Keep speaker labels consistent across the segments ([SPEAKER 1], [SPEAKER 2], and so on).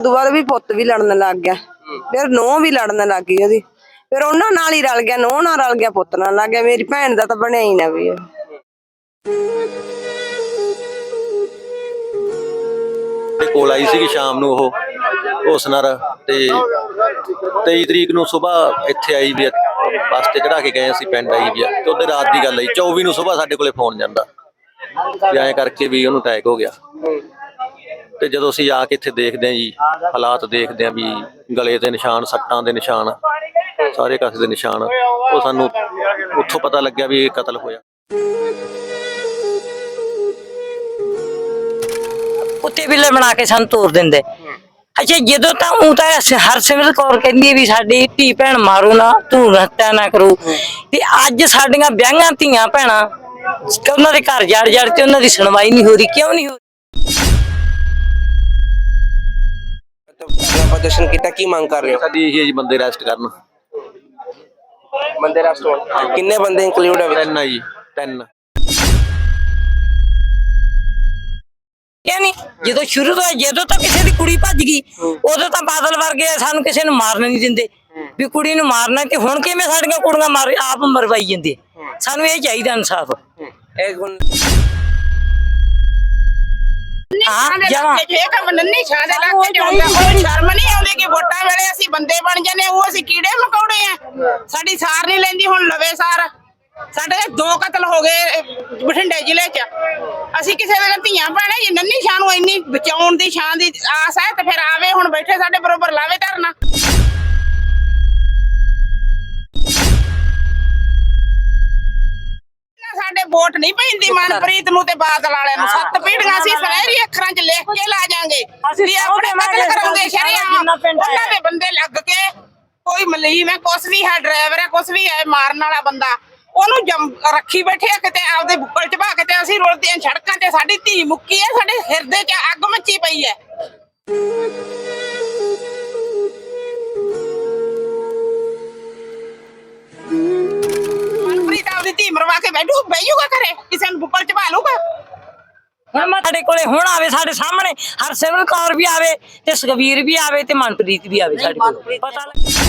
[SPEAKER 1] ਉਦੋਂ ਬਾਅਦ ਵੀ ਪੁੱਤ ਵੀ ਲੜਨ ਲੱਗ ਗਿਆ। ਫਿਰ ਨੋਹ ਵੀ ਲੜਨ ਲੱਗ ਗਈ ਉਹਦੀ। ਫਿਰ ਉਹਨਾਂ ਨਾਲ ਹੀ ਰਲ ਗਿਆ ਨੋਹ ਨਾਲ ਰਲ ਗਿਆ ਪੁੱਤ ਨਾਲ ਲੱਗ ਗਿਆ। ਮੇਰੀ ਭੈਣ ਦਾ ਤਾਂ ਬਣਿਆ ਹੀ ਨਾ ਵੀ। ਇਹ।
[SPEAKER 2] ਤੇ ਕੋਲ ਆਈ ਸੀਗੀ ਸ਼ਾਮ ਨੂੰ ਉਹ ਉਸ ਨਾਲ ਤੇ 23 ਤਰੀਕ ਨੂੰ ਸਵੇਰ ਇੱਥੇ ਆਈ ਵੀ ਆ, ਬੱਸ ਤੇ ਚੜਾ ਕੇ ਗਏ ਅਸੀਂ ਪਿੰਡ ਆਈ ਵੀ ਆ। ਤੇ ਉਹਦੇ ਰਾਤ ਦੀ ਗੱਲ ਆਈ 24 ਨੂੰ ਸਵੇਰ ਸਾਡੇ ਕੋਲੇ ਫੋਨ ਜਾਂਦਾ। ਵੀ ਐਂ ਕਰਕੇ ਵੀ ਉਹਨੂੰ ਅਟੈਕ ਹੋ ਗਿਆ। ਤੇ ਜਦੋਂ ਅਸੀਂ ਆ ਕੇ ਇੱਥੇ ਦੇਖਦੇ ਹਾਂ ਜੀ, ਹਾਲਾਤ ਦੇਖਦੇ ਹਾਂ ਵੀ ਗਲੇ ਦੇ ਨਿਸ਼ਾਨ, ਸੱਟਾਂ ਦੇ ਨਿਸ਼ਾਨ, ਸਾਰੇ ਕਾਸੇ ਦੇ ਨਿਸ਼ਾਨ, ਉਹ ਸਾਨੂੰ ਉੱਥੋਂ ਪਤਾ ਲੱਗਿਆ ਵੀ ਇਹ ਕਤਲ ਹੋਇਆ।
[SPEAKER 3] ਕੁੱਤੇ ਬਿੱਲੇ ਬਣਾ ਕੇ ਸਾਨੂੰ ਤੋਰ ਦਿੰਦੇ। ਅੱਛਾ, ਜਦੋਂ ਤਾਂ ਉਹ ਤਾਂ ਹਰਸਿਮਰਤ ਕੌਰ ਕਹਿੰਦੀ ਹੈ ਵੀ ਸਾਡੀ ਧੀ ਭੈਣ ਮਾਰੋ ਨਾ, ਤੂੰ ਹੱਤਿਆ ਨਾ ਕਰੋ। ਤੇ ਅੱਜ ਸਾਡੀਆਂ ਵਿਆਹਾਂ ਧੀਆਂ ਭੈਣਾਂ ਕਿ ਉਹਨਾਂ ਦੇ ਘਰ ਜੜ ਜੜ ਤੇ ਉਹਨਾਂ ਦੀ ਸੁਣਵਾਈ ਨਹੀਂ ਹੋ ਰਹੀ, ਕਿਉਂ ਨਹੀਂ ਹੋ
[SPEAKER 4] ਪ੍ਰਦਰਸ਼ਨ ਕੀਤਾ ਕੀ ਮੰਗ ਕਰ ਰਹੇ ਹੋ?
[SPEAKER 2] ਸਾਡੀ ਇਹ ਜੀ ਬੰਦੇ ਅਰੈਸਟ ਕਰਨ।
[SPEAKER 4] ਬੰਦੇ ਰੈਸਟ ਹੋਣ। ਕਿੰਨੇ ਬੰਦੇ ਇਨਕਲੂਡ ਹੈ ਵਿੱਚ?
[SPEAKER 2] ਤਿੰਨ ਆ ਜੀ ਤਿੰਨ।
[SPEAKER 3] ਨਹੀਂ ਜਦੋਂ ਸ਼ੁਰੂ ਤੋਂ ਜਦੋਂ ਤਾਂ ਕਿਸੇ ਦੀ ਕੁੜੀ ਭੱਜ ਗਈ ਉਦੋਂ ਤਾਂ ਬਾਦਲ ਵਰਗੇ ਸਾਨੂੰ ਕਿਸੇ ਨੂੰ ਮਾਰਨ ਨਹੀਂ ਦਿੰਦੇ। ਵੀ ਕੁੜੀ ਨੂੰ ਮਾਰਨਾ ਤੇ ਹੁਣ ਕਿਵੇਂ ਸਾਡੀਆਂ ਕੁੜੀਆਂ ਮਾਰ ਆਪ ਮਰਵਾਈ ਜਾਂਦੇ ਸਾਨੂੰ ਇਹ ਚਾਹੀਦਾ ਇਨਸਾਫ।
[SPEAKER 4] ਇਹ
[SPEAKER 3] ਜਮਾ
[SPEAKER 5] ਇਹ ਕੰਮ ਨੰਨੀ ਛਾਂ ਦੇ ਲੱਗ ਕੇ ਜਾਂਦਾ ਕੋਈ ਸ਼ਰਮ ਨਹੀਂ ਆਉਂਦੀ ਕਿ ਵੋਟਾਂ ਵੇਲੇ ਅਸੀਂ ਬੰਦੇ ਬਣ ਜਾਂਦੇ ਉਹ ਅਸੀਂ ਕੀੜੇ ਮਕੌੜੇ ਆ। ਸਾਡੀ ਸਾਰ ਨਹੀਂ ਲੈਂਦੀ ਹੁਣ ਲਵੇ ਸਾਰ। ਸਾਡੇ ਦੋ ਕਤਲ ਹੋ ਗਏ ਬਠਿੰਡੇ ਜ਼ਿਲ੍ਹੇ 'ਚ। ਅਸੀਂ ਕਿਸੇ ਵੇਲੇ ਧੀਆਂ ਭੈਣਾਂ ਜੇ ਨੰਨੀ ਛਾਂ ਨੂੰ ਇੰਨੀ ਬਚਾਉਣ ਦੀ ਛਾਂ ਦੀ ਆਸ ਹੈ ਤੇ ਫਿਰ ਆਵੇ ਹੁਣ ਬੈਠੇ ਸਾਡੇ ਬਰੋਬਰ ਲਾਵੇ ਧਰਨਾ। ਸਾਡੇ ਵੋਟ ਨਹੀਂ ਪੈਂਦੀ ਮਨਪ੍ਰੀਤ ਨੂੰ ਤੇ ਬਾਦਲ ਵਾਲਿਆਂ ਨੂੰ। ਸੱਤ ਪੀੜੀਆਂ ਅਸੀਂ ਸੁਨਹਿਰੀ ਅੱਖਰਾਂ 'ਚ ਲਿਖ ਕੇ ਲਾ ਜਾਾਂਗੇ। ਵੀ ਆਪਣੇ ਕਰਾਉਂਦੇ
[SPEAKER 3] ਸਾਰਾ
[SPEAKER 5] ਸ਼ਰਿਆਮ। ਉਹਨਾਂ। ਦੇ ਬੰਦੇ ਲੱਗ ਕੇ ਕੋਈ ਮਲੀਮ ਹੈ ਕੁਛ ਵੀ ਹੈ ਡਰਾਈਵਰ ਹੈ ਕੁਛ ਵੀ ਹੈ ਮਾਰਨ ਵਾਲਾ ਬੰਦਾ। ਉਹਨੂੰ ਜੰਮ ਰੱਖੀ ਬੈਠੇ ਆ ਕਿਤੇ ਆਪਦੇ ਬੁੱਕਲ ਚ ਭਾ ਕੇ ਤੇ ਅਸੀਂ ਰੁਲਦੇ ਆਂ ਸੜਕਾਂ ਤੇ ਸਾਡੀ ਧੀ ਮੁੱਕੀ ਹੈ ਸਾਡੇ ਹਿਰਦੇ 'ਚ ਅੱਗ ਮੱਚੀ ਪਈ ਹੈ। ਬੈਠੂ ਬੈਜੂਗਾ ਘਰੇ ਕਿਸੇ ਨੂੰ ਬੁੱਕਲ ਚ ਭਾ ਲੂਗਾ
[SPEAKER 3] ਹੁਣ ਮੈਂ ਸਾਡੇ ਕੋਲੇ ਹੁਣ ਆਵੇ ਸਾਡੇ ਸਾਹਮਣੇ ਹਰਸਿਮਰਤ ਕੌਰ ਵੀ ਆਵੇ ਤੇ ਸੁਖਵੀਰ ਵੀ ਆਵੇ ਤੇ ਮਨਪ੍ਰੀਤ ਵੀ ਆਵੇ ਸਾਡੇ ਕੋਲ। ਪਤਾ ਲੱਗ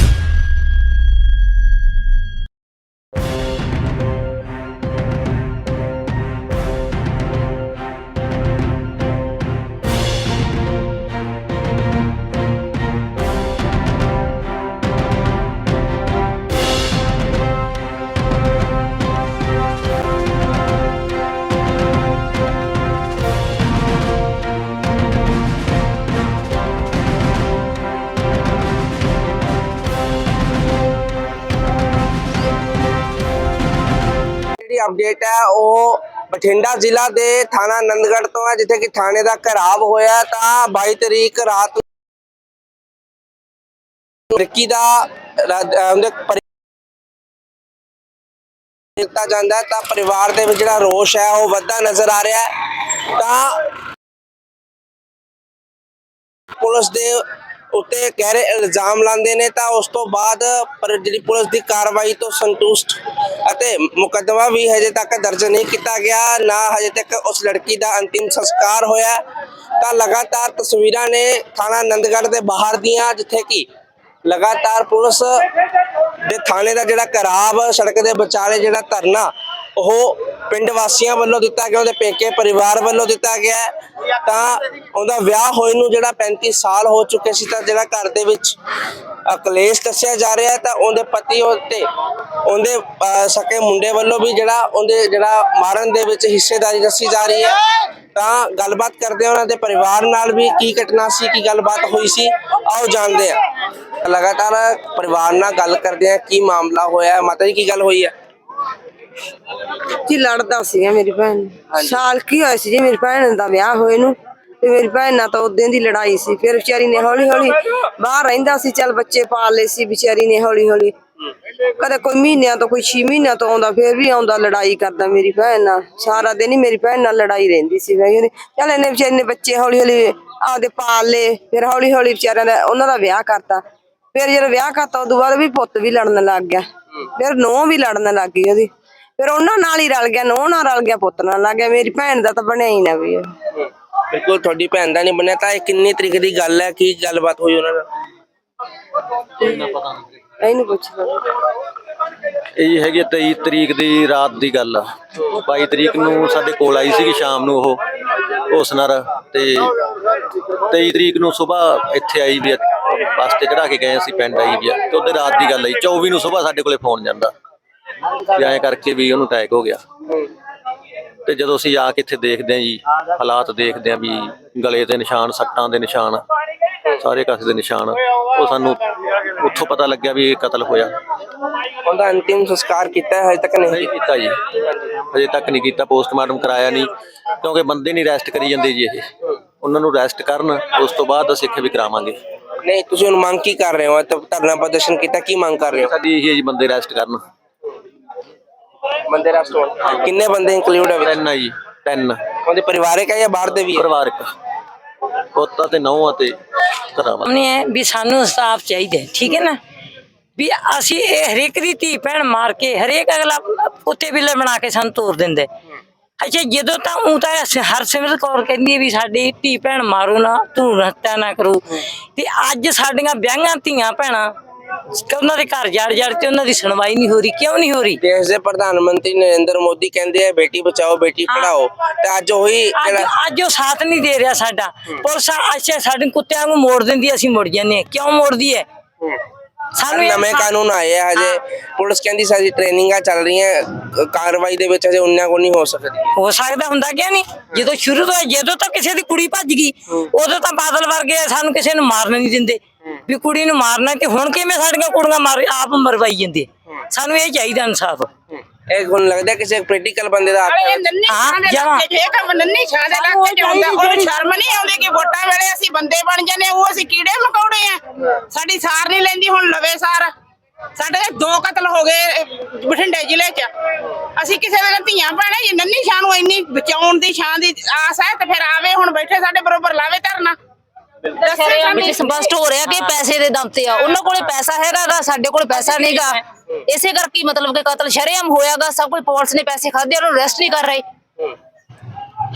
[SPEAKER 4] ਅਪਡੇਟ ਹੈ, ਉਹ ਬਠਿੰਡਾ ਜ਼ਿਲ੍ਹਾ ਦੇ ਥਾਣਾ ਨੰਦਗੜ੍ਹ ਤੋਂ ਹੈ, ਜਿੱਥੇ ਕਿ ਥਾਣੇ ਦਾ ਘਰਾਵ ਹੋਇਆ ਤਾਂ 22 ਤਰੀਕ ਰਾਤ ਲੜਕੀ ਦਾ ਉਹਦੇ ਦਿੱਤਾ ਜਾਂਦਾ ਤਾਂ ਪਰਿਵਾਰ ਦੇ ਵਿੱਚ ਜਿਹੜਾ ਰੋਸ਼ ਹੈ, ਉਹ ਵੱਧਦਾ ਨਜ਼ਰ ਆ ਰਿਹਾ ਤਾਂ ਪੁਲਿਸ ਦੇ ਉੱਤੇ ਗਹਿਰੇ ਇਲਜ਼ਾਮ ਲਾਉਂਦੇ ਨੇ ਤਾਂ ਉਸ ਤੋਂ ਬਾਅਦ ਪਰ ਜਿਹੜੀ ਪੁਲਿਸ ਦੀ ਕਾਰਵਾਈ ਤੋਂ ਸੰਤੁਸ਼ਟ ਅਤੇ ਮੁਕੱਦਮਾ ਵੀ ਹਜੇ ਤੱਕ ਦਰਜ ਨਹੀਂ ਕੀਤਾ ਗਿਆ, ਨਾ ਹਜੇ ਤੱਕ ਉਸ ਲੜਕੀ ਦਾ ਅੰਤਿਮ ਸੰਸਕਾਰ ਹੋਇਆ। ਤਾਂ ਲਗਾਤਾਰ ਤਸਵੀਰਾਂ ਨੇ ਥਾਣਾ ਨੰਦਗੜ੍ਹ ਦੇ ਬਾਹਰ ਦੀਆਂ, ਜਿੱਥੇ ਕਿ ਲਗਾਤਾਰ ਪੁਲਿਸ ਦੇ ਥਾਣੇ ਦਾ ਜਿਹੜਾ ਘਰਾਵ ਸੜਕ ਦੇ ਵਿਚਾਲੇ ਜਿਹੜਾ ਧਰਨਾ ਉਹ ਪਿੰਡ ਵਾਸੀਆਂ ਵੱਲੋਂ ਦਿੱਤਾ ਗਿਆ, ਉਹਦੇ ਪੇਕੇ ਪਰਿਵਾਰ ਵੱਲੋਂ ਦਿੱਤਾ ਗਿਆ ਤਾਂ ਉਹਦਾ ਵਿਆਹ ਹੋਏ ਨੂੰ ਜਿਹੜਾ 35 ਸਾਲ ਹੋ ਚੁੱਕੇ ਸੀ, ਤਾਂ ਜਿਹੜਾ ਘਰ ਦੇ ਵਿੱਚ ਕਲੇਸ਼ ਦੱਸਿਆ ਜਾ ਰਿਹਾ ਤਾਂ ਉਹਦੇ ਪਤੀ ਤੇ ਉਹਦੇ ਸਕੇ ਮੁੰਡੇ ਵੱਲੋਂ ਵੀ ਜਿਹੜਾ ਉਹਦੇ ਜਿਹੜਾ ਮਾਰਨ ਦੇ ਵਿੱਚ ਹਿੱਸੇਦਾਰੀ ਦੱਸੀ ਜਾ ਰਹੀ ਹੈ। ਤਾਂ ਗੱਲਬਾਤ ਕਰਦੇ ਹਾਂ ਉਹਨਾਂ ਦੇ ਪਰਿਵਾਰ ਨਾਲ ਵੀ ਕੀ ਘਟਨਾ ਸੀ, ਕੀ ਗੱਲਬਾਤ ਹੋਈ ਸੀ। ਆਓ ਜਾਣਦੇ ਹਾਂ। ਲਗਾਤਾਰ ਪਰਿਵਾਰ ਨਾਲ ਗੱਲ ਕਰਦੇ ਹਾਂ, ਕੀ ਮਾਮਲਾ ਹੋਇਆ, ਮਾਤਾ ਜੀ ਕੀ ਗੱਲ ਹੋਈ ਹੈ?
[SPEAKER 1] ਜੀ ਲੜਦਾ ਸੀਗਾ ਮੇਰੀ ਭੈਣ। ਸਾਲ ਕੀ ਹੋਇਆ ਸੀ ਜੀ, ਮੇਰੀ ਭੈਣ ਦਾ ਵਿਆਹ ਹੋਏ ਨੂੰ। ਤੇ ਮੇਰੀ ਭੈਣ ਨਾਲ ਤਾਂ ਉਦੋਂ ਦੀ ਲੜਾਈ ਸੀ। ਫਿਰ ਵਿਚਾਰੀ ਨੇ ਹੌਲੀ ਹੌਲੀ ਬਾਹਰ ਰਹਿੰਦਾ ਸੀ। ਚੱਲ ਬੱਚੇ ਪਾਲ ਲਏ ਸੀ, ਵਿਚਾਰੀ ਨੇ ਹੌਲੀ ਹੌਲੀ ਕਦੇ ਕੋਈ ਮਹੀਨਿਆਂ ਤੋਂ, ਕੋਈ 6 ਮਹੀਨਿਆਂ ਤੋਂ ਆਉਂਦਾ, ਫਿਰ ਵੀ ਆਉਂਦਾ ਲੜਾਈ ਕਰਦਾ ਮੇਰੀ ਭੈਣ ਨਾਲ। ਸਾਰਾ ਦਿਨ ਹੀ ਮੇਰੀ ਭੈਣ ਨਾਲ ਲੜਾਈ ਰਹਿੰਦੀ ਸੀ। ਵਈ ਚੱਲ ਇਹਨੇ ਵਿਚਾਰੀ ਨੇ ਬੱਚੇ ਹੌਲੀ ਹੌਲੀ ਆਪਦੇ ਪਾਲ ਲਏ। ਫਿਰ ਹੌਲੀ ਹੌਲੀ ਵਿਚਾਰਿਆਂ ਦਾ, ਉਹਨਾਂ ਦਾ ਵਿਆਹ ਕਰਤਾ। ਫਿਰ ਜਦੋਂ ਵਿਆਹ ਕਰਤਾ, ਉਦੋਂ ਬਾਅਦ ਵੀ ਪੁੱਤ ਵੀ ਲੜਨ ਲੱਗ ਗਿਆ। ਫਿਰ ਨੋਹ ਵੀ ਲੜਨ ਲੱਗ ਗਈ ਉਹਦੀ। ਫਿਰ ਉਹਨਾਂ ਨਾਲ ਹੀ ਰਲ ਗਿਆ ਨੂੰਹ ਨਾਲ ਰਲ ਗਿਆ ਪੁੱਤ ਨਾਲ ਲੱਗ ਗਿਆ। ਮੇਰੀ ਭੈਣ ਦਾ ਤਾਂ ਬਣਿਆ ਹੀ ਨਾ ਵੀ। ਇਹ।
[SPEAKER 4] ਬਿਲਕੁਲ ਤੁਹਾਡੀ ਭੈਣ ਦਾ ਨਹੀਂ ਬਣਿਆ ਤਾਂ ਇਹ ਕਿੰਨੀ ਤਰੀਕ ਦੀ ਗੱਲ ਹੈ? ਕੀ ਗੱਲਬਾਤ ਹੋਈ ਉਹਨਾਂ ਨਾਲ?
[SPEAKER 1] ਇਹਨੂੰ ਪੁੱਛ ਲਓ।
[SPEAKER 2] ਇਹ ਹੈਗੀ ਆ 23 ਤਰੀਕ ਦੀ ਰਾਤ ਦੀ ਗੱਲ ਆ। 22 ਤਰੀਕ ਨੂੰ ਸਾਡੇ ਕੋਲ ਆਈ ਸੀਗੀ ਸ਼ਾਮ ਨੂੰ ਉਹ ਹੁਸਨਰ ਤੇ 23 ਤਰੀਕ ਨੂੰ ਸਵੇਰ ਇੱਥੇ ਆਈ ਵੀ ਆ, ਬੱਸ ਤੇ ਚੜਾ ਕੇ ਗਏ ਅਸੀਂ ਪਿੰਡ ਆਈ ਵੀ ਆ। ਤੇ ਉਹਦੇ ਰਾਤ ਦੀ ਗੱਲ ਆਈ 24 ਨੂੰ ਸਵੇਰ ਸਾਡੇ ਕੋਲੇ ਫੋਨ ਜਾਂਦਾ। ਵੀ ਐਂ ਕਰਕੇ ਵੀ ਉਹਨੂੰ ਅਟੈਕ ਹੋ ਗਿਆ। ਤੇ ਜਦੋਂ ਅਸੀਂ ਆ ਕੇ ਇੱਥੇ ਦੇਖਦੇ ਆਂ ਜੀ ਹਾਲਾਤ ਦੇਖਦੇ ਆਂ ਵੀ ਗਲੇ ਦੇ ਨਿਸ਼ਾਨ ਸੱਟਾਂ ਦੇ ਨਿਸ਼ਾਨ ਸਾਰੇ ਕਾਸੇ ਦੇ ਨਿਸ਼ਾਨ ਉਹ ਸਾਨੂੰ ਉੱਥੋਂ ਪਤਾ ਲੱਗਿਆ ਵੀ ਇਹ ਕਤਲ ਹੋਇਆ।
[SPEAKER 4] ਉਹਦਾ ਅੰਤਿਮ ਸੰਸਕਾਰ ਕੀਤਾ ਹੈ, ਹਜੇ ਤੱਕ ਨਹੀਂ
[SPEAKER 2] ਕੀਤਾ ਜੀ। ਅਜੇ ਤੱਕ ਨਹੀਂ ਕੀਤਾ ਪੋਸਟਮਾਰਟਮ ਕਰਾਇਆ ਨਹੀਂ ਕਿਉਂਕਿ ਬੰਦੇ ਨਹੀਂ ਰੈਸਟ ਕਰੀ ਜਾਂਦੇ ਜੀ ਇਹ। ਉਹਨਾਂ ਨੂੰ ਰੈਸਟ ਕਰਨ ਉਸ ਤੋਂ ਬਾਅਦ ਅਸੀਂ ਇੱਥੇ ਵੀ ਕਰਾਵਾਂਗੇ।
[SPEAKER 4] ਨਹੀਂ ਤੁਸੀਂ ਹੁਣ ਮੰਗ ਕੀ ਕਰ ਰਹੇ ਹੋ? ਤਾਂ ਧਰਨਾ ਪ੍ਰਦਰਸ਼ਨ ਕੀਤਾ ਕੀ ਮੰਗ ਕਰ ਰਹੇ ਹੋ?
[SPEAKER 2] ਸਾਡੀ ਇਹ ਜੀ ਬੰਦੇ ਰੈਸਟ ਕਰਨ।
[SPEAKER 4] ਬੰਦੇ ਰੈਸਟੋਰੈਂਟ ਕਿੰਨੇ ਬੰਦੇ ਇਨਕਲੂਡ ਹੈ ਵਿੱਚ?
[SPEAKER 2] ਤਿੰਨ ਆ ਜੀ ਤਿੰਨ।
[SPEAKER 4] ਉਹਦੇ ਪਰਿਵਾਰਕ ਹੈ ਜਾਂ ਬਾਹਰ ਦੇ ਵੀ ਹੈ
[SPEAKER 2] ਪਰਿਵਾਰਕ। ਪੋਤਾ ਤੇ ਨੌਂ ਤੇ ਕਰਾਵਾਂ
[SPEAKER 3] ਸਾਹਮਣੇ ਹੈ ਵੀ ਸਾਨੂੰ ਇਨਸਾਫ ਚਾਹੀਦਾ ਹੈ, ਠੀਕ ਹੈ ਨਾ? ਵੀ ਅਸੀਂ ਇਹ ਹਰੇਕ ਦੀ ਧੀ ਭੈਣ ਮਾਰ ਕੇ ਹਰੇਕ ਅਗਲਾ ਪੁੱਤੇ ਬਿੱਲੇ ਬਣਾ ਕੇ ਸਾਨੂੰ ਤੋਰ ਦਿੰਦੇ ਅੱਛਾ ਜਦੋਂ ਤਾਂ ਉਹ ਤਾਂ ਸ- ਹਰਸਿਮਰਤ ਕੌਰ ਕਹਿੰਦੀ ਹੈ ਵੀ ਸਾਡੀ ਧੀ ਭੈਣ ਮਾਰੋ ਨਾ ਤੂੰ ਹੱਤਿਆ ਨਾ ਕਰੋ। ਤੇ ਅੱਜ ਸਾਡੀਆਂ ਵਿਆਹਾਂ ਧੀਆਂ ਭੈਣਾਂ ਕਿ ਉਹਨਾਂ ਦੇ ਘਰ ਜੜ ਜੜ ਤੇ ਉਹਨਾਂ ਦੀ ਸੁਣਵਾਈ ਨਹੀਂ ਹੋ ਰਹੀ ਕਿਉਂ ਨਹੀਂ ਹੋ ਰਹੀ?
[SPEAKER 4] ਦੇਸ਼ ਦੇ ਪ੍ਰਧਾਨ ਮੰਤਰੀ ਨਰਿੰਦਰ ਮੋਦੀ ਕਹਿੰਦੇ ਆ ਬੇਟੀ ਬਚਾਓ ਬੇਟੀ ਪੜਾਓ ਤੇ ਅੱਜ ਉਹੀ
[SPEAKER 3] ਅੱਜ ਉਹ ਸਾਥ ਨਹੀਂ ਦੇ ਰਿਹਾ ਸਾਡਾ। ਪੁਲਿਸ ਅੱਛਾ ਸਾਡੇ ਕੁੱਤਿਆਂ ਨੂੰ ਮੋੜ ਦਿੰਦੀ ਹੈ, ਅਸੀਂ ਮੁੜ ਜਾਂਦੇ ਹਾਂ। ਕਿਉਂ ਮੋੜਦੀ ਹੈ? ਸਾਨੂੰ ਇਹ
[SPEAKER 4] ਨਵੇਂ ਕਾਨੂੰਨ ਆਏ ਆ ਹਜੇ। ਪੁਲਿਸ ਕਹਿੰਦੀ ਸਾਡੀ ਟ੍ਰੇਨਿੰਗਾਂ ਚੱਲ ਰਹੀਆਂ ਕਾਰਵਾਈ ਦੇ ਵਿੱਚ ਹਜੇ ਉਹਨਾਂ ਕੋ ਨਹੀਂ ਹੋ ਸਕਦੀ।
[SPEAKER 3] ਹੋ ਸਕਦਾ ਹੁੰਦਾ ਕਿ ਨਹੀਂ? ਜਦੋਂ ਸ਼ੁਰੂ ਤੋਂ ਜਦੋਂ ਤਾਂ ਕਿਸੇ ਦੀ ਕੁੜੀ ਭੱਜ ਗਈ ਉਦੋਂ ਤਾਂ ਬਾਦਲ ਵਰਗੇ ਸਾਨੂੰ ਕਿਸੇ ਨੂੰ ਮਾਰਨ ਨਹੀਂ ਦਿੰਦੇ। ਵੀ ਕੁੜੀ ਨੂੰ ਮਾਰਨਾ ਤੇ ਹੁਣ ਕਿਵੇਂ ਸਾਡੀਆਂ ਕੁੜੀਆਂ ਮਾਰ ਆਪ ਮਰਵਾਈ ਜਾਂਦੇ ਸਾਨੂੰ ਇਹ ਚਾਹੀਦਾ ਇਨਸਾਫ।
[SPEAKER 4] ਇਹ ਹੁਣ ਲੱਗਦਾ ਕਿਸੇ ਪੋਲੀਟੀਕਲ ਬੰਦੇ ਦਾ ਹੈ।
[SPEAKER 3] ਜਮਾਂ।
[SPEAKER 5] ਇਹ ਕੰਮ ਨੰਨੀ
[SPEAKER 3] ਉਹ
[SPEAKER 5] ਇਲਾਕੇ 'ਚ ਹੁੰਦਾ।
[SPEAKER 3] ਚਾਹੀਦੀ
[SPEAKER 5] ਉਹਨੂੰ
[SPEAKER 3] ਜਿਹੜੀ-
[SPEAKER 5] ਸ਼ਰਮ ਨਹੀਂ ਆਉਂਦੀ ਕਿ ਵੋਟਾਂ ਵੇਲੇ ਅਸੀਂ ਬੰਦੇ ਬਣ ਜਾਂਦੇ ਹਾਂ, ਉਹ ਅਸੀਂ ਕੀੜੇ ਮਕੌੜੇ ਆ ਸਾਡੀ ਸਾਰ ਨਹੀਂ ਲੈਂਦੀ ਹੁਣ ਲਵੇ ਸਾਰ। ਸਾਡੇ ਦੋ ਕਤਲ ਹੋ ਗਏ ਬਠਿੰਡੇ ਜ਼ਿਲ੍ਹੇ 'ਚ। ਅਸੀਂ ਕਿਸੇ ਵੇਲੇ ਧੀਆਂ ਭੈਣਾਂ ਜੇ ਨੰਨੀ ਸ਼ਾਹ ਨੂੰ ਇੰਨੀ ਬਚਾਉਣ ਦੀ ਸ਼ਾਨ ਦੀ ਆਸ ਹੈ ਤੇ ਫਿਰ ਆਵੇ ਹੁਣ ਬੈਠੇ ਸਾਡੇ ਬਰੋਬਰ ਲਾਵੇ ਧਰਨਾ।
[SPEAKER 6] ਵਿੱਚ ਸਪਸ਼ਟ ਹੋ ਰਿਹਾ ਕਿ ਪੈਸੇ ਦੇ ਦਮ ਤੇ ਆ। ਉਹਨਾਂ ਕੋਲੇ ਪੈਸਾ ਹੈਗਾਗਾ ਸਾਡੇ ਕੋਲ ਪੈਸਾ ਨਹੀਂਗਾ। ਇਸੇ ਕਰਕੇ ਮਤਲਬ ਕਿ ਕਤਲ ਸ਼ਰੇਆਮ ਹੋਇਆਗਾ ਸਭ ਕੋਈ ਪੁਲਿਸ ਨੇ ਪੈਸੇ ਖਾਦੇ ਉਹਨੂੰ ਅਰੈਸਟ ਨਹੀਂ ਕਰ ਰਹੇ।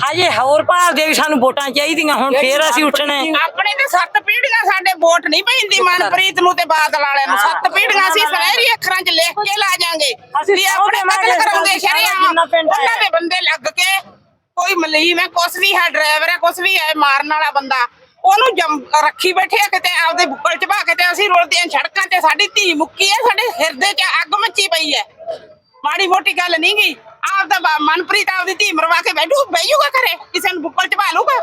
[SPEAKER 3] ਹਜੇ ਹੋਰ ਭਾਲਦੇ ਵੀ ਸਾਨੂੰ ਵੋਟਾਂ ਚਾਹੀਦੀਆਂ। ਹੁਣ ਫੇਰ ਅਸੀਂ ਉੱਠਣਾ ਹੈ।
[SPEAKER 5] ਆਪਣੇ ਤੇ ਸੱਤ ਪੀੜ੍ਹੀਆਂ ਸਾਡੇ ਵੋਟ ਨਹੀਂ ਪੈਂਦੀ। ਮਨਪ੍ਰੀਤ ਨੂੰ ਤੇ ਬਾਦਲ ਵਾਲਿਆਂ ਨੂੰ। ਸੱਤ ਪੀੜ੍ਹੀਆਂ ਅਸੀਂ ਸੁਨਹਿਰੀ ਅੱਖਰਾਂ 'ਚ ਲਿਖ ਕੇ ਲਾ ਜਾਾਂਗੇ।
[SPEAKER 3] ਅਸੀਂ
[SPEAKER 5] ਵੀ ਆਪਣੇ ਕਤਲ ਕਰਾਉਂਦੇ
[SPEAKER 3] ਜਿੰਨਾ ਪਿੰਡ ਹੈ।
[SPEAKER 5] ਉਹਨਾਂ ਦੇ ਬੰਦੇ ਲੱਗ ਕੇ ਕੋਈ ਮਲੀਮ ਹੈ ਕੁਛ ਵੀ ਹੈ ਡਰਾਈਵਰ ਹੈ ਕੁਛ ਵੀ ਹੈ ਮਾਰਨ ਵਾਲਾ ਬੰਦਾ। ਉਹਨੂੰ ਜੰਮ ਰੱਖੀ ਬੈਠੇ ਆ ਕਿਤੇ ਆਪਦੇ ਬੁੱਕਲ ਚ ਭਾ ਕੇ ਤੇ ਅਸੀਂ ਰੋਲਦੇ ਆਂ ਸੜਕਾਂ ਤੇ, ਸਾਡੀ ਧੀ ਮੁੱਕੀ ਹੈ ਸਾਡੇ ਹਿਰਦੇ 'ਚ ਅੱਗ ਮੱਚੀ ਪਈ ਹੈ ਮਾੜੀ ਮੋਟੀ ਗੱਲ ਨਹੀਂ ਗਈ ਆਪਦਾ ਮਨਪ੍ਰੀਤ ਆਪਦੀ ਧੀ ਮਰਵਾ ਕੇ ਬੈਠੂ ਬੈਜੂਗਾ ਘਰੇ, ਕਿਸੇ ਨੂੰ ਬੁੱਕਲ ਚ ਭਾਲੂਗਾ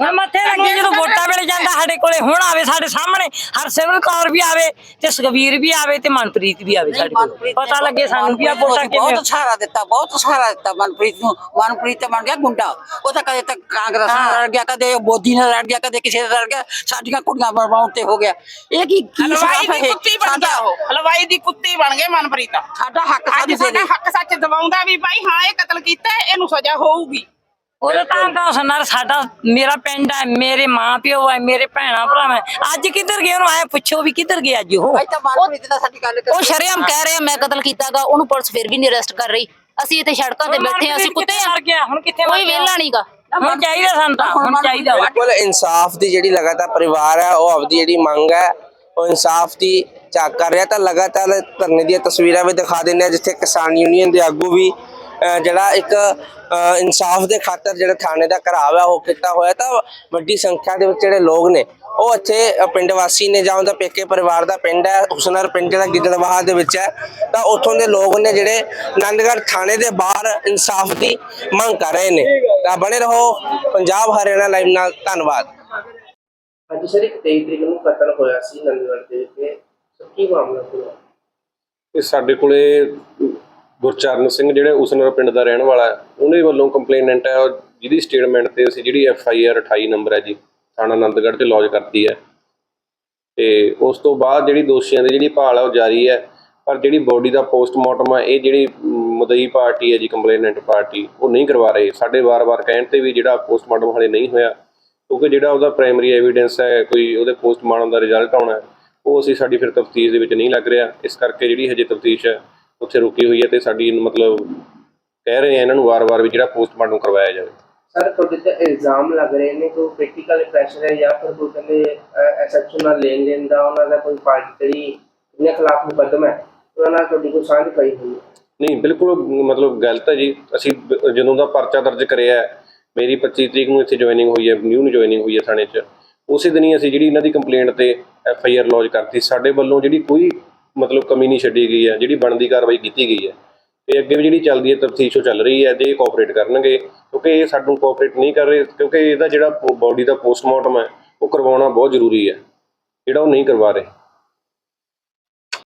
[SPEAKER 3] ਹੁਣ ਮੱਥੇ ਲੱਗੇ ਜਦੋਂ ਵੋਟਾਂ ਵੇਲੇ ਜਾਂਦਾ ਸਾਡੇ ਕੋਲੇ ਹੁਣ ਆਵੇ ਸਾਡੇ ਸਾਹਮਣੇ ਹਰਸਿਮਰਤ ਕੌਰ ਵੀ ਆਵੇ ਤੇ ਸੁਖਵੀਰ ਵੀ ਆਵੇ ਤੇ ਮਨਪ੍ਰੀਤ ਵੀ ਆਵੇ ਸਾਡੇ ਕੋਲ। ਪਤਾ ਲੱਗੇ ਸਾਨੂੰ ਵੀ ਆ ਵੋਟਾਂ ਕਿਵੇਂ
[SPEAKER 7] ਬਹੁਤ ਸਹਾਰਾ ਦਿੱਤਾ ਬਹੁਤ ਸਹਾਰਾ ਦਿੱਤਾ ਮਨਪ੍ਰੀਤ ਨੂੰ। ਮਨਪ੍ਰੀਤ ਤਾਂ ਬਣ ਗਿਆ ਗੁੰਡਾ। ਉਹ ਤਾਂ ਕਦੇ ਤੱਕ ਕਾਂਗਰਸ ਨਾਲ ਲੜ ਗਿਆ ਕਦੇ ਮੋਦੀ ਨਾਲ ਲੜ ਗਿਆ ਕਦੇ ਕਿਸੇ ਨਾਲ ਲੜ ਗਿਆ। ਸਾਡੀਆਂ ਕੁੜੀਆਂ ਮਰਵਾਉਣ ਤੇ ਹੋ ਗਿਆ। ਇਹ ਕੀ ਕੀ
[SPEAKER 5] ਦੀ
[SPEAKER 7] ਹੈ
[SPEAKER 5] ਕੁੱਤੀ ਬਣ ਗਿਆ। ਉਹ। ਹਲਵਾਈ ਦੀ ਕੁੱਤੀ ਬਣ ਗਏ ਮਨਪ੍ਰੀਤ।
[SPEAKER 7] ਸਾਡਾ ਹੱਕ ਸਾਡੀ
[SPEAKER 5] ਸਾਡਾ ਹੱਕ ਸੱਚ ਦਵਾਉਂਦਾ ਵੀ ਭਾਈ ਹਾਂ ਇਹ ਕਤਲ ਕੀਤਾ ਇਹਨੂੰ ਸਜ਼ਾ ਹੋਊਗੀ।
[SPEAKER 3] ਉਹਦਾ ਤਾਂ ਤਾਂ ਸੁਣਨਾ ਸਾਡਾ ਮੇਰਾ ਪਿੰਡ ਹੈ ਮੇਰੇ ਮਾਂ ਪਿਓ ਹੈ ਮੇਰੇ ਭੈਣਾ ਭਰਾ ਹੈ। ਅੱਜ ਕਿੱਧਰ ਗਏ ਉਹਨੂੰ? ਆਏ ਪੁੱਛੋ ਵੀ ਕਿੱਧਰ ਗਿਆ ਅੱਜ ਉਹ?
[SPEAKER 7] ਅੱਜ ਤਾਂ ਮਨਪ੍ਰੀਤ ਨਾਲ ਸਾਡੀ ਗੱਲ
[SPEAKER 6] ਉਹ ਸ਼ਰੇਆਮ ਕਹਿ ਰਿਹਾ ਮੈਂ ਕਤਲ ਕੀਤਾਗਾ ਉਹਨੂੰ ਪੁਲਿਸ ਫਿਰ ਵੀ ਨਹੀਂ ਅਰੈਸਟ ਕਰ ਰਹੀ। ਅਸੀਂ ਇੱਥੇ ਸੜਕਾਂ ਤੇ ਬੈਠੇ ਹਾਂ ਅਸੀਂ ਕੁੱਤੇ ਆ
[SPEAKER 3] ਮਰ ਗਿਆ? ਹੁਣ ਕਿੱਥੇ
[SPEAKER 6] ਕੋਈ? ਵਿਹਲਾ ਨਹੀਂਗਾ
[SPEAKER 3] ਹੁਣ ਚਾਹੀਦਾ ਸਾਨੂੰ ਤਾਂ ਹੁਣ ਚਾਹੀਦਾ।
[SPEAKER 4] ਬਿਲਕੁਲ ਇਨਸਾਫ ਦੀ ਜਿਹੜੀ ਲਗਾਤਾਰ ਪਰਿਵਾਰ ਹੈ ਉਹ ਆਪਦੀ ਜਿਹੜੀ ਮੰਗ ਹੈ ਉਹ ਇਨਸਾਫ ਦੀ ਝਾਕ ਕਰ ਰਿਹਾ। ਤਾਂ ਲਗਾਤਾਰ ਧਰਨੇ ਦੀਆਂ ਤਸਵੀਰਾਂ ਵੀ ਦਿਖਾ ਦਿੰਦੇ ਆ ਜਿੱਥੇ ਕਿਸਾਨ ਯੂਨੀਅਨ ਦੇ ਆਗੂ ਵੀ ਜਿਹੜਾ ਇੱਕ ਇਨਸਾਫ ਦੇ ਖਾਤਰ ਜਿਹੜਾ ਥਾਣੇ ਦਾ ਘਰਾਵ ਹੈ ਉਹ ਕੀਤਾ ਹੋਇਆ ਤਾਂ ਵੱਡੀ ਸੰਖਿਆ ਦੇ ਵਿੱਚ ਜਿਹੜੇ ਲੋਕ ਨੇ ਉਹ ਇੱਥੇ ਪਿੰਡ ਵਾਸੀ ਨੇ ਜਾਂ ਉਹਦਾ ਪੇਕੇ ਪਰਿਵਾਰ ਦਾ ਪਿੰਡ ਹੈ ਹੁਸਨਰ ਪਿੰਡ ਜਿਹੜਾ ਗਿੱਦੜਵਾਹਾ ਦੇ ਵਿੱਚ ਹੈ ਤਾਂ ਉੱਥੋਂ ਦੇ ਲੋਕ ਨੇ ਜਿਹੜੇ ਆਨੰਦਗੜ੍ਹ ਥਾਣੇ ਦੇ ਬਾਹਰ ਇਨਸਾਫ ਦੀ ਮੰਗ ਕਰ ਰਹੇ ਨੇ। ਤਾਂ ਬਣੇ ਰਹੋ ਪੰਜਾਬ ਹਰਿਆਣਾ ਲਾਈਵ ਨਾਲ ਧੰਨਵਾਦ। ਅੱਜ ਸਰ ਇੱਕ 23 ਤਰੀਕ ਨੂੰ ਕਤਲ ਹੋਇਆ ਸੀ ਨੰਦਗੜ੍ਹ ਦੇ ਵਿੱਚ ਕੀ ਮਾਮਲਾ ਹੋਇਆ?
[SPEAKER 8] ਤੇ ਸਾਡੇ ਕੋਲੇ ਗੁਰਚਰਨ ਸਿੰਘ ਜਿਹੜੇ ਉਸਨਰ ਪਿੰਡ ਦਾ ਰਹਿਣ ਵਾਲਾ ਹੈ ਉਹਨੇ ਵੱਲੋਂ ਕੰਪਲੇਨੈਂਟ ਹੈ ਜਿਹਦੀ ਸਟੇਟਮੈਂਟ ਤੇ ਅਸੀਂ ਜਿਹੜੀ ਐਫ ਆਈ ਆਰ 28 ਨੰਬਰ ਹੈ ਜੀ ਥਾਣਾ ਆਨੰਦਗੜ੍ਹ ਤੇ ਲੌਜ ਕਰਤੀ ਹੈ। ਤੇ ਉਸ ਤੋਂ ਬਾਅਦ ਜਿਹੜੀ ਦੋਸ਼ੀਆਂ ਦੀ ਜਿਹੜੀ ਭਾਲ ਹੈ ਉਹ ਜਾਰੀ ਹੈ। ਪਰ ਜਿਹੜੀ ਬੋਡੀ ਦਾ ਪੋਸਟਮਾਰਟਮ ਹੈ ਇਹ ਜਿਹੜੀ ਮ, ਮਦਈ ਪਾਰਟੀ ਹੈ ਜੀ ਕੰਪਲੇਨੈਂਟ ਪਾਰਟੀ ਉਹ ਨਹੀਂ ਕਰਵਾ ਰਹੇ। ਸਾਡੇ ਵਾਰ-ਵਾਰ ਕਹਿਣ ਤੇ ਵੀ ਜਿਹੜਾ ਪੋਸਟਮਾਰਟਮ ਹਲੇ ਨਹੀਂ ਹੋਇਆ ਕਿਉਂਕਿ ਜਿਹੜਾ ਉਹਦਾ ਪ੍ਰਾਇਮਰੀ ਐਵੀਡੈਂਸ ਹੈ ਕੋਈ ਉਹਦੇ ਪੋਸਟਮਾਰਟਮ ਦਾ ਰਿਜ਼ਲਟ ਆਉਣਾ ਉਹ ਅਸੀਂ ਸਾਡੀ ਫਿਰ ਤਫਤੀਸ਼ ਦੇ ਵਿੱਚ ਨਹੀਂ ਲੱਗ ਰਿਹਾ। ਇਸ ਕਰਕੇ ਜਿਹੜੀ ਹਜੇ ਤਫਤੀਸ਼ ਹੈ ਉੱਥੇ ਰੁਕੀ ਹੋਈ ਹੈ ਤੇ ਸਾਡੀ ਮਤਲਬ ਕਹਿ ਰਹੇ ਆ ਇਹਨਾਂ ਨੂੰ ਵਾਰ-ਵਾਰ ਵੀ ਜਿਹੜਾ ਪੋਸਟਮਾਰਟਮ ਕਰਵਾਇਆ ਜਾਵੇ।
[SPEAKER 9] ਸਰ ਤੁਹਾਡੇ ਤੇ ਇਲਜ਼ਾਮ ਲੱਗ ਰਹੇ ਨੇ ਕੋਈ ਕ੍ਰਿਟੀਕਲ ਪ੍ਰੈਸ਼ਰ ਹੈ ਜਾਂ ਫਿਰ ਕੋਈ ਕਹਿੰਦੇ ਐਸਐਚਓ ਨਾਲ ਲੈਣ ਦੇਣ ਦਾ ਉਹਨਾਂ ਦਾ ਕੋਈ ਪਾਰਟੀ ਇਹਨਾਂ ਖਿਲਾਫ ਮੁਕੱਦਮਾ ਹੈ? ਉਹਨਾਂ ਨਾਲ ਤੁਹਾਡੀ ਕੋਈ ਸਾਂਝ ਪਈ ਹੋਈ ਹੈ?
[SPEAKER 8] ਨਹੀਂ ਬਿਲਕੁਲ ਮਤਲਬ ਗਲਤ ਹੈ ਜੀ। ਅਸੀਂ ਜਦੋਂ ਦਾ ਪਰਚਾ ਦਰਜ ਕਰਿਆ ਮੇਰੀ 25 ਤਰੀਕ ਨੂੰ ਇੱਥੇ ਜੁਆਇਨਿੰਗ ਹੋਈ ਹੈ ਨਿਊ ਜੁਆਇਨਿੰਗ ਹੋਈ ਹੈ ਥਾਣੇ 'ਚ। ਉਸੇ ਦਿਨ ਹੀ ਅਸੀਂ ਜਿਹੜੀ ਇਹਨਾਂ ਦੀ ਕੰਪਲੇਂਟ ਤੇ ਐਫ ਆਈ ਆਰ ਲੌਜ ਕਰਤੀ। ਸਾਡੇ ਵੱਲੋਂ ਜਿਹੜੀ ਕੋਈ ਮਤਲਬ ਕਮੀ ਨਹੀਂ ਛੱਡੀ ਗਈ ਹੈ, ਜਿਹੜੀ ਬਣਦੀ ਕਾਰਵਾਈ ਕੀਤੀ ਗਈ ਹੈ। ਤੇ ਅੱਗੇ ਵੀ ਜਿਹੜੀ ਚੱਲਦੀ ਹੈ, ਤਫਤੀਸ਼ ਚੱਲ ਰਹੀ ਹੈ ਜੇ ਕੋਆਪਰੇਟ ਕਰਨਗੇ, ਕਿਉਂਕਿ ਇਹ ਸਾਨੂੰ ਕੋਆਪਰੇਟ ਨਹੀਂ ਕਰ ਰਹੇ, ਕਿਉਂਕਿ ਇਹਦਾ ਜਿਹੜਾ ਬੋਡੀ ਦਾ ਪੋਸਟਮਾਰਟਮ ਹੈ, ਉਹ ਕਰਵਾਉਣਾ ਬਹੁਤ ਜ਼ਰੂਰੀ ਹੈ। ਜਿਹੜਾ ਉਹ ਨਹੀਂ ਕਰਵਾ ਰਹੇ।